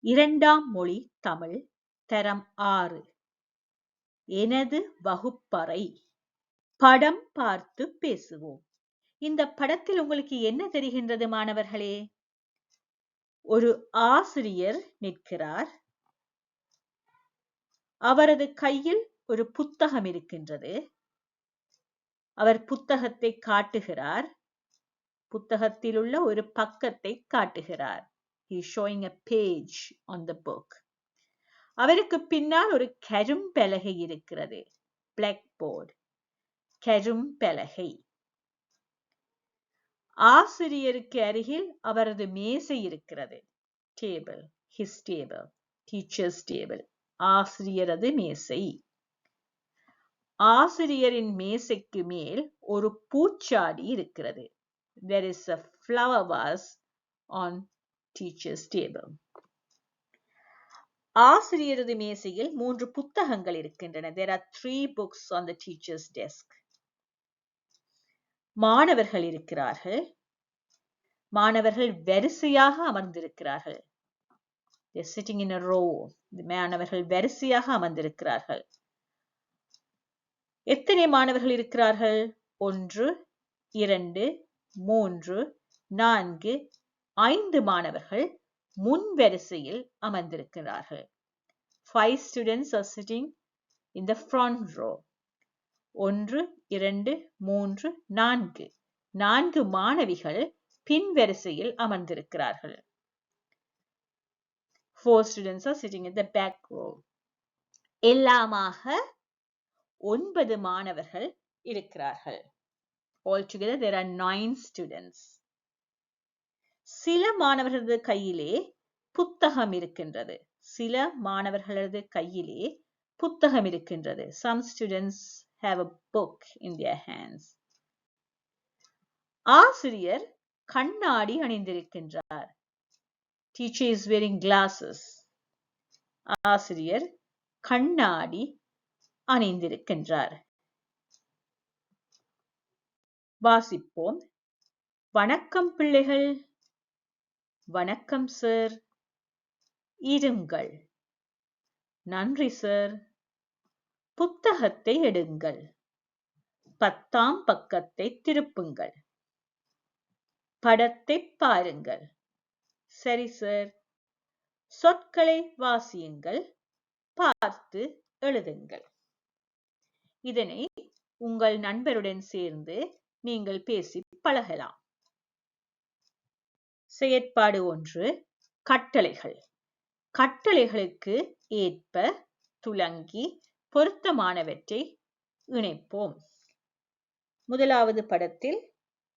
இரண்டாம் மொழி தமிழ் தரம் ஆறு. எனது வகுப்பறை. படம் பார்த்து பேசுவோம். இந்த படத்தில் உங்களுக்கு என்ன தெரிகின்றது மாணவர்களே? ஒரு ஆசிரியர் நிற்கிறார். அவரது கையில் ஒரு புத்தகம் இருக்கின்றது. அவர் புத்தகத்தை காட்டுகிறார். புத்தகத்தில் உள்ள ஒரு பக்கத்தை காட்டுகிறார். He is showing a page on the book. அவருக்கு பின்னால் ஒரு கரும் பலகை இருக்கிறது. பிளாக் போர்டு கரும் பலகை. ஆசிரியருக்கு அருகில் அவரது மேசை இருக்கிறது. Table his table teacher's table ஆசிரியரது மேசை. ஆசிரியரின் மேசைக்கு மேல் ஒரு பூச்சாடி இருக்கிறது. There is a flower vase on teacher's table. ஆசிரியரது மேசையில் மூன்று புத்தகங்கள் இருக்கின்றன. There are three books on the teacher's desk. மாணவர்கள் இருக்கிறார்கள். மாணவர்கள் வரிசையாக அமர்ந்திருக்கிறார்கள். They're sitting in a row. மாணவர்கள் வரிசையாக அமர்ந்திருக்கிறார்கள். எத்தனை மாணவர்கள் இருக்கிறார்கள்? ஒன்று இரண்டு மூன்று நான்கு ஐந்து மாணவர்கள் முன் வரிசையில் அமர்ந்திருக்கிறார்கள் five students are sitting in the front row ஒன்று இரண்டு மூன்று நான்கு நான்கு மாணவிகள் பின் வரிசையில் அமர்ந்திருக்கிறார்கள் four students are sitting in the back row எல்லாமாக ஒன்பது மாணவர்கள் இருக்கிறார்கள் all together there are nine students சில மாணவர்களது கையிலே புத்தகம் இருக்கின்றது. சில மாணவர்களது கையிலே புத்தகம் இருக்கின்றது. Some students have a book in their hands ஆசிரியர் கண்ணாடி அணிந்திருக்கின்றார். டீச்சர் இஸ் வேரிங் கிளாஸஸ் ஆசிரியர் கண்ணாடி அணிந்திருக்கின்றார். வாசிப்போம். வணக்கம் பிள்ளைகள். வணக்கம் சார் இருங்கள். நன்றி சார் புத்தகத்தை எடுங்கள். பத்தாம் பக்கத்தை திருப்புங்கள். படத்தை பாருங்கள். சரி சார் சொற்களை வாசியுங்கள். பார்த்து எழுதுங்கள். இதனை உங்கள் நண்பருடன் சேர்ந்து நீங்கள் பேசி பழகலாம். செயற்பாடு ஒன்று கட்டளைகள். கட்டளைகளுக்கு ஏற்ப துலங்கி பொருத்தமானவற்றை இணைப்போம். முதலாவது படத்தில்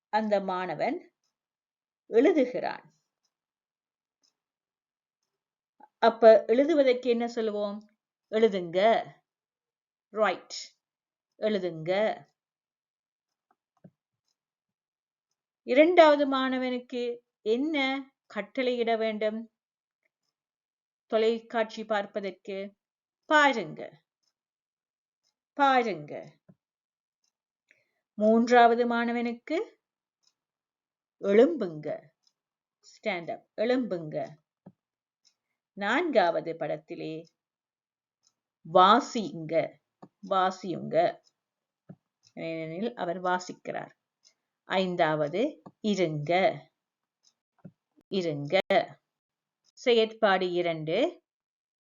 அந்த மாணவன் எழுதுகிறான். அப்ப எழுதுவதற்கு என்ன சொல்லுவோம்? எழுதுங்க. ரைட் எழுதுங்க. இரண்டாவது மாணவனுக்கு என்ன கட்டளையிட வேண்டும்? தொலைக்காட்சி பார்ப்பதற்கு பாருங்க. பாருங்க. மூன்றாவது மாணவனுக்கு எழும்புங்க. Stand up எழும்புங்க. நான்காவது படத்திலே வாசிங்க. வாசியுங்க. ஏனெனில் அவர் வாசிக்கிறார். ஐந்தாவது இருங்க. இருங்க. செயற்பாடு இரண்டு.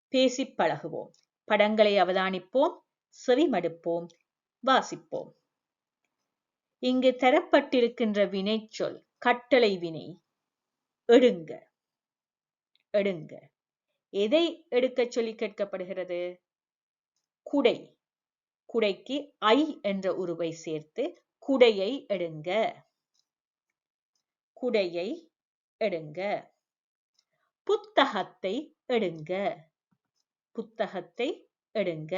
பேசி பழகுவோம். படங்களை அவதானிப்போம். செவிமடுப்போம். வாசிப்போம். இங்கு தரப்பட்டிருக்கின்ற வினைச்சொல் கட்டளை வினை. எடுங்க. எடுங்க. எதை எடுக்கச் சொல்லி கேட்கப்படுகிறது? குடை. குடைக்கு ஐ என்ற உருவை சேர்த்து குடையை எடுங்க. குடையை எடுங்க. புத்தகத்தை எடுங்க. புத்தகத்தை எடுங்க.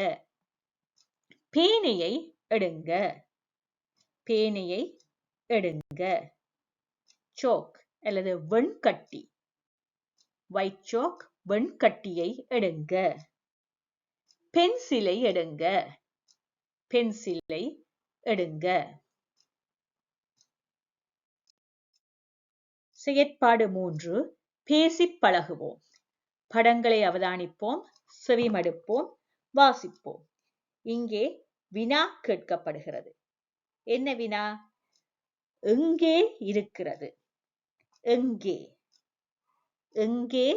பேனையை எடுங்க. பேனையை எடுங்க. சோக் அல்லது வெண்கட்டி. ஒயிட் சோக் வெண்கட்டியை எடுங்க. பென்சிலை எடுங்க. பென்சிலை எடுங்க. செயற்பாடு மூன்று பேசி பழகுவோம். படங்களை அவதானிப்போம் செவிமடுப்போம் வாசிப்போம். இங்கே வினா கேட்கப்படுகிறது. என்ன வினா? எங்கே இருக்கிறது? எங்கே? எங்கே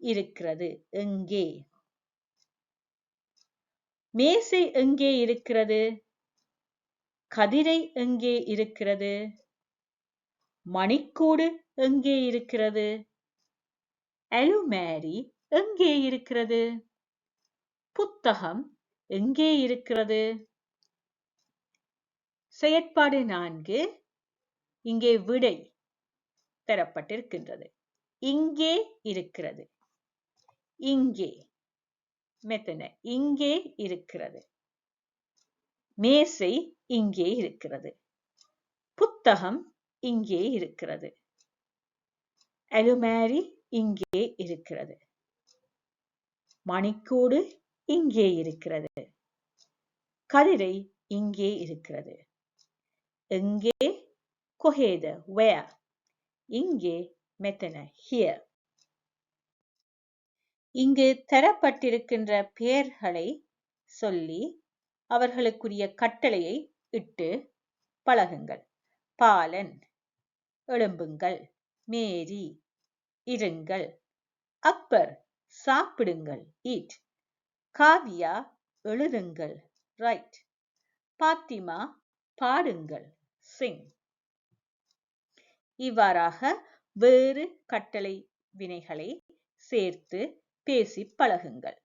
இருக்கிறது? எங்கே? மேசை எங்கே இருக்கிறது? கதிரை எங்கே இருக்கிறது? மணிக்கூடு எங்கே இருக்கிறது? அலுமேரி எங்கே இருக்கிறது? புத்தகம் எங்கே இருக்கிறது? செயற்பாடு நான்கு இங்கே விடை தரப்பட்டிருக்கின்றது. இங்கே இருக்கிறது. இங்கே. மெத்தன இங்கே இருக்கிறது. மேசை இங்கே இருக்கிறது. புத்தகம் இங்கே இருக்கிறது. அலுமேரி இங்கே இருக்கிறது. மணிக்கூடு இங்கே இருக்கிறது. கதிரை இங்கே இருக்கிறது. எங்கே? கொஹேத வேர் இங்கே மெத்தன ஹியர் இங்கு தரப்பட்டிருக்கின்ற பெயர்களை சொல்லி அவர்களுக்குரிய கட்டளையை இட்டு பழகுங்கள். பாலன். எழும்புங்கள். மேரி இருங்கள். அப்பர் சாப்பிடுங்கள். ஈட். காவியா எழுதுங்கள். ரைட். பாத்திமா பாடுங்கள். சிங். இவ்வாறாக வேறு கட்டளை வினைகளை சேர்த்து பேசி பழகுங்கள்.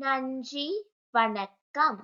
நன்றி வணக்கம்.